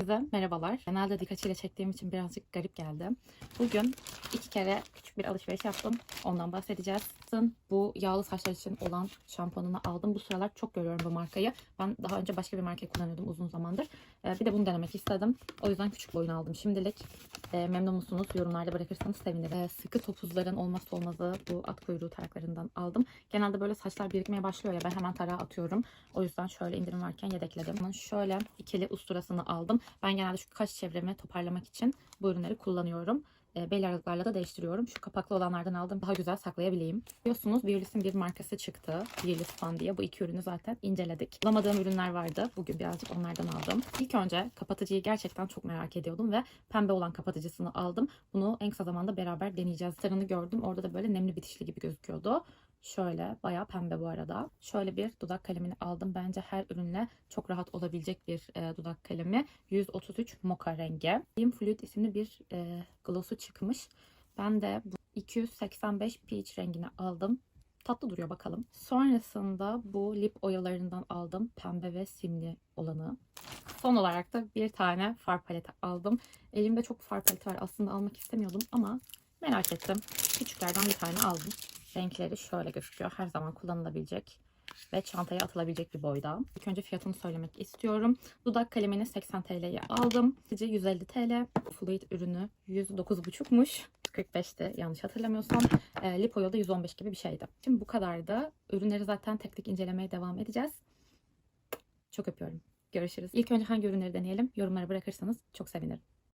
Size merhabalar. Genelde dik açıyla çektiğim için birazcık garip geldi. Bugün iki kere küçük bir alışveriş yaptım. Ondan bahsedeceğiz. Bu yağlı saçlar için olan şampuanını aldım. Bu sıralar çok görüyorum bu markayı. Ben daha önce başka bir markayı kullanıyordum uzun zamandır. Ee, Bir de bunu denemek istedim. O yüzden küçük boyunu aldım şimdilik. Ee, Memnun musunuz? Yorumlarda bırakırsanız sevinirim. Ee, Sıkı topuzların olmazsa olmazı bu at kuyruğu taraklarından aldım. Genelde böyle saçlar birikmeye başlıyor ya ben hemen tarağa atıyorum. O yüzden şöyle indirim varken yedekledim. Şöyle ikili usturasını aldım. Ben genelde şu kaş çevremi toparlamak için bu ürünleri kullanıyorum. E, bel aralıklarla da değiştiriyorum. Şu kapaklı olanlardan aldım. Daha güzel saklayabileyim. Biliyorsunuz Biolis'in bir markası çıktı. Biolis Fan diye. Bu iki ürünü zaten inceledik. Bulamadığım ürünler vardı. Bugün birazcık onlardan aldım. İlk önce kapatıcıyı gerçekten çok merak ediyordum ve pembe olan kapatıcısını aldım. Bunu en kısa zamanda beraber deneyeceğiz. Sarını gördüm. Orada da böyle nemli bitişli gibi gözüküyordu. Şöyle bayağı pembe bu arada. Şöyle bir dudak kalemini aldım. Bence her ürünle çok rahat olabilecek bir e, dudak kalemi. 133 Mocha rengi. Beam Fluid isimli bir e, gloss'u çıkmış. Ben de bu 285 peach rengini aldım. Tatlı duruyor bakalım. Sonrasında bu lip oyalarından aldım. Pembe ve simli olanı. Son olarak da bir tane far paleti aldım. Elimde çok far paleti var. Aslında almak istemiyordum ama merak ettim. Küçüklerden bir tane aldım. Renkleri şöyle gözüküyor. Her zaman kullanılabilecek ve çantaya atılabilecek bir boyda. İlk önce fiyatını söylemek istiyorum. Dudak kalemini 80 TL'ye aldım. Sizce 150 TL. Fluid ürünü 109,5'muş. 45'ti yanlış hatırlamıyorsam. E, lip oil da 115 gibi bir şeydi. Şimdi bu kadar da ürünleri zaten tek tek incelemeye devam edeceğiz. Çok öpüyorum. Görüşürüz. İlk önce hangi ürünleri deneyelim? Yorumlara bırakırsanız çok sevinirim.